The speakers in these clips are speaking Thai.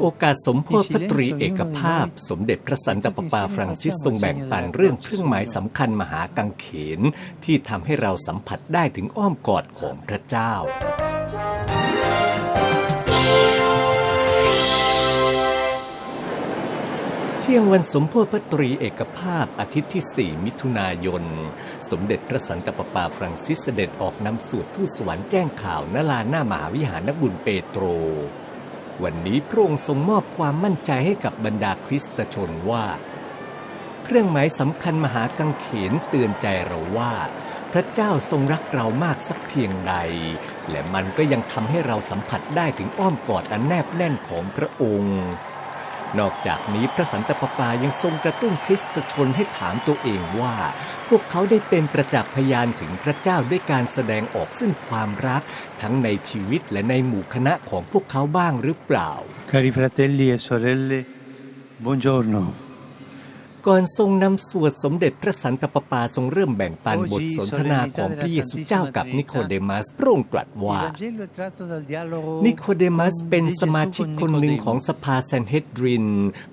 โอกาสสมโพธิพระตรีเอกภาพ สมเด็จพระสันตะปาปาฟรังซิสทรงแบ่งปันเรื่องเครื่องหมายสำคัญมหากังเขน ที่ทำให้เราสัมผัสได้ถึงอ้อมกอดของพระเจ้าเที่ยงวันสมโพธิพระตรีเอกภาพอาทิตย์ที่ 4 มิถุนายน สมเด็จพระสันตะปาปาฟรังซิสเสด็จออกนำสูตรทูตสวรรค์แจ้งข่าวนลาหน้ามหาวิหารนบุญเปโตร วันนี้พระองค์ทรงมอบความมั่นใจให้กับบรรดาคริสตชนว่า เครื่องหมายสำคัญมหากังเขนเตือนใจเราว่า พระเจ้าทรงรักเรามากสักเพียงใด และมันก็ยังทำให้เราสัมผัสได้ถึงอ้อมกอดอันแนบแน่นของพระองค์ นอกจากนี้พระสันตะปาปายังทรงกระตุ้นคริสตชนให้ถามตัวเองว่า พวกเขาได้เป็นประจักษ์พยานถึงพระเจ้าด้วยการแสดงออกซึ่งความรัก ทั้งในชีวิตและในหมู่คณะของพวกเขาบ้างหรือเปล่า Cari fratelli e sorelle, buongiorno. ก่อนทรงนำสวดสมเด็จพระสันตะปาปาทรงเริ่มแบ่งปันบทสนทนาของพระเยซูเจ้ากับนิโคเดมัสพระองค์ตรัสว่า Il Vangelo è tratto dal dialogo นิโคเดมัสเป็นสมาชิกคนหนึ่งของสภาแซนเฮดริน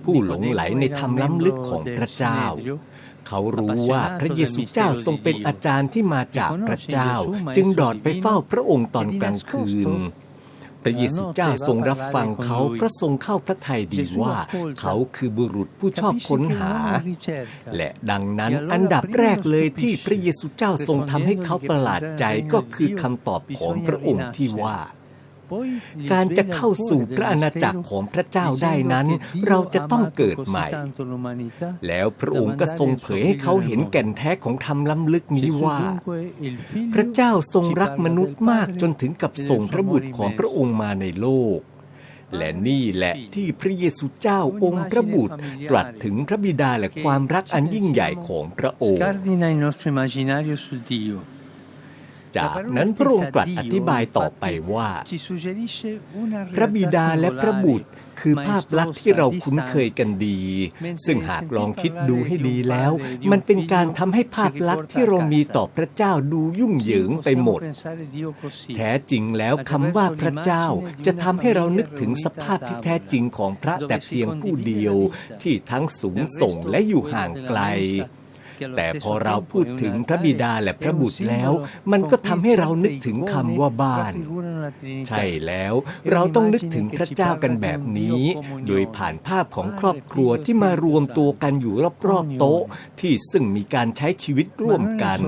ผู้หลงไหลในธรรมล้ำลึกของพระเจ้าเขารู้ว่าพระเยซูเจ้าทรงเป็นอาจารย์ที่มาจากพระเจ้า จึงดอดไปเฝ้าพระองค์ตอนกลางคืน พระเยซูเจ้าทรงรับฟังเขาเพราะทรงเข้าพระทัยดีว่าเขาคือบุรุษผู้ชอบค้นหา และดังนั้นอันดับแรกเลยที่พระเยซูเจ้าทรงทำให้เขาประหลาดใจก็คือคำตอบของพระองค์ที่ว่า การจะเข้าสู่พระอาณาจักรของพระเจ้าได้นั้น เราจะต้องเกิดใหม่ แล้วพระองค์ก็ทรงเผยให้เขาเห็นแก่นแท้ของธรรมล้ำลึกนี้ว่า พระเจ้าทรงรักมนุษย์มากจนถึงกับส่งพระบุตรของพระองค์มาในโลกและนี่แหละที่พระเยซูเจ้าองค์พระบุตรตรัสถึงพระบิดาและความรักอันยิ่งใหญ่ของพระองค์ จากนั้นพระองค์ตรัสอธิบายต่อไปว่า พระบิดาและพระบุตรคือภาพลักษณ์ที่เราคุ้นเคยกันดี ซึ่งหากลองคิดดูให้ดีแล้ว มันเป็นการทำให้ภาพลักษณ์ที่เรามีต่อพระเจ้าดูยุ่งเหยิงไปหมด แท้จริงแล้วคำว่าพระเจ้าจะทำให้เรานึกถึงสภาพที่แท้จริงของพระแต่เพียงผู้เดียว ที่ทั้งสูงส่งและอยู่ห่างไกล แต่พอเราพูดถึงพระบิดาและพระบุตรแล้ว มันก็ทำให้เรานึกถึงคำว่าบ้าน ใช่แล้วเราต้องนึกถึงพระเจ้ากันแบบนี้ โดยผ่านภาพของครอบครัวที่มารวมตัวกันอยู่รอบๆโต๊ะ ที่ซึ่งมีการใช้ชีวิตร่วมกัน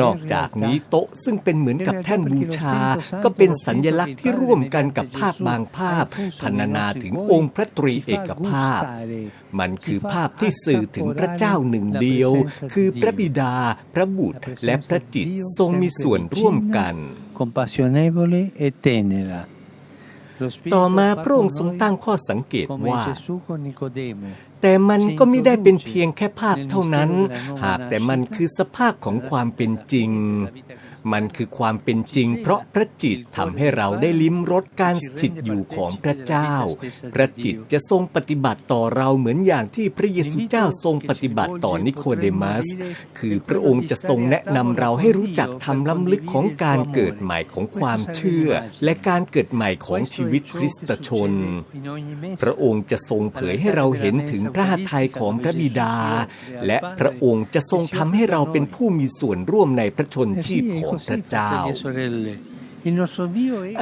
นอกจากนี้โต๊ะซึ่งเป็นเหมือนกับแท่นบูชา ก็เป็นสัญญลักษณ์ที่ร่วมกันกับภาพบางภาพพรรณนาถึงองค์พระตรีเอกภาพ มันคือภาพที่สื่อถึงพระเจ้าหนึ่งเดียวคือพระบิดา พระบุตร และพระจิตทรงมีส่วนร่วมกัน compassionevole e tenera. ต่อมาพระองค์ทรงตั้งข้อสังเกต come ว่า Gesù con Nicodemo. แต่มันก็ไม่ได้เป็นเพียงแค่ภาพเท่านั้น หากแต่มันคือสภาพของความเป็นจริง มันคือความเป็นจริง เพราะพระจิตทำให้เราได้ลิ้มรสการสถิตอยู่ของพระเจ้า พระจิตจะทรงปฏิบัติต่อเราเหมือนอย่างที่พระเยซูเจ้าทรงปฏิบัติต่อนิโคเดมัส คือพระองค์จะทรงแนะนำเราให้รู้จักทำล้ำลึกของการเกิดใหม่ของความเชื่อ และการเกิดใหม่ของชีวิตคริสตชน พระองค์จะทรงเผยให้เราเห็นถึงพระหัตถ์ไทยของพระบิดา และพระองค์จะทรงทำให้เราเป็นผู้มีส่วนร่วมในพระชนชีพของพระเจ้า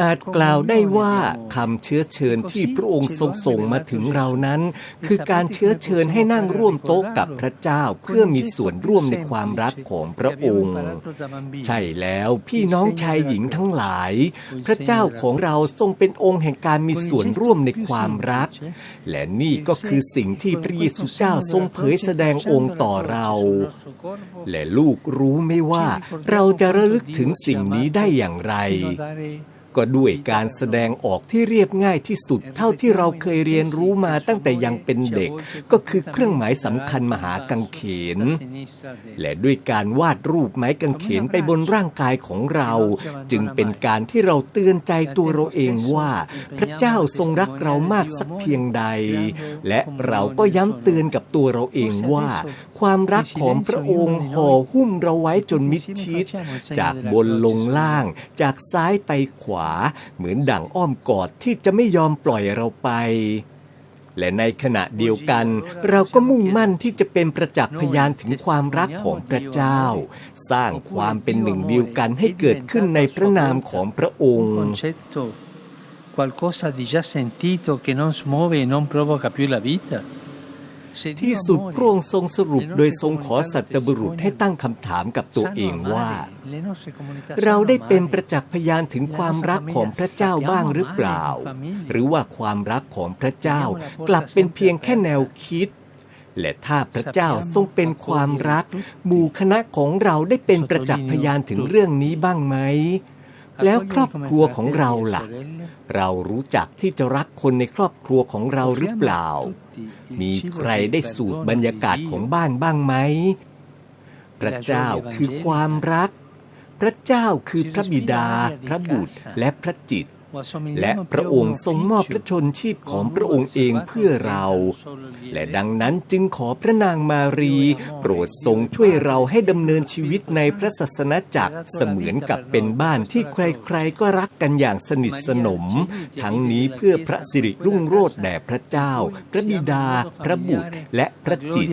อาจกล่าวได้ว่าคำเชื้อเชิญที่พระองค์ทรงส่งมาถึงเรานั้น คือการเชื้อเชิญให้นั่งร่วมโต๊ะกับพระเจ้าเพื่อมีส่วนร่วมในความรักของพระองค์ ใช่แล้วพี่น้องชายหญิงทั้งหลาย พระเจ้าของเราทรงเป็นองค์แห่งการมีส่วนร่วมในความรัก และนี่ก็คือสิ่งที่พระเยซูเจ้าทรงเผยแสดงองค์ต่อเรา และลูกรู้ไหม่ว่าเราจะระลึกถึงสิ่งนี้ได้อย่างไร be ก็ด้วยการแสดงออกที่เรียบง่ายที่สุด เท่าที่เราเคยเรียนรู้มาตั้งแต่ยังเป็นเด็ก ก็คือเครื่องหมายสำคัญมหากังเขน และด้วยการวาดรูปไม้กางเขนไปบนร่างกายของเรา จึงเป็นการที่เราเตือนใจตัวเราเองว่า พระเจ้าทรงรักเรามากสักเพียงใด และเราก็ย้ำเตือนกับตัวเราเองว่า ความรักของพระองค์ห่อหุ้มเราไว้จนมิดชิด จากบนลงล่าง จากซ้ายไปขวาา เหมือนดั่งอ้อมกอดที่จะไม่ยอมปล่อยเราไป และในขณะเดียวกัน เราก็มุ่งมั่นที่จะเป็นประจักษ์พยานถึงความรักของพระเจ้า สร้างความเป็นหนึ่งเดียวกันให้เกิดขึ้นในพระนามของพระองค์ qualcosa di già sentito che non smuove e non provoca più la vita. ที่สุดพระองค์ทรงสรุปโดยทรงขอสัตบุรุษให้ตั้งคำถามกับตัวเองว่า เราได้เป็นประจักษ์พยานถึงความรักของพระเจ้าบ้างหรือเปล่า หรือว่าความรักของพระเจ้ากลับเป็นเพียงแค่แนวคิดและถ้าพระเจ้าทรงเป็นความรัก หมู่คณะของเราได้เป็นประจักษ์พยานถึงเรื่องนี้บ้างไหม แล้วครอบครัวของเราล่ะ เรารู้จักที่จะรักคนในครอบครัวของเราหรือเปล่า มีใครได้สูตรบรรยากาศของบ้านบ้างไหม พระเจ้าคือความรัก พระเจ้าคือพระบิดา พระบุตรและพระจิต และพระองค์ทรงมอบพระชนชีพของพระองค์เองเพื่อเรา และดังนั้นจึงขอพระนางมารี โปรดทรงช่วยเราให้ดำเนินชีวิตในพระศาสนาจักรเสมือนกับเป็นบ้านที่ใครๆก็รักกันอย่างสนิทสนม ทั้งนี้เพื่อพระสิริรุ่งโรจน์แด่พระเจ้า พระบิดา พระบุตรและพระจิต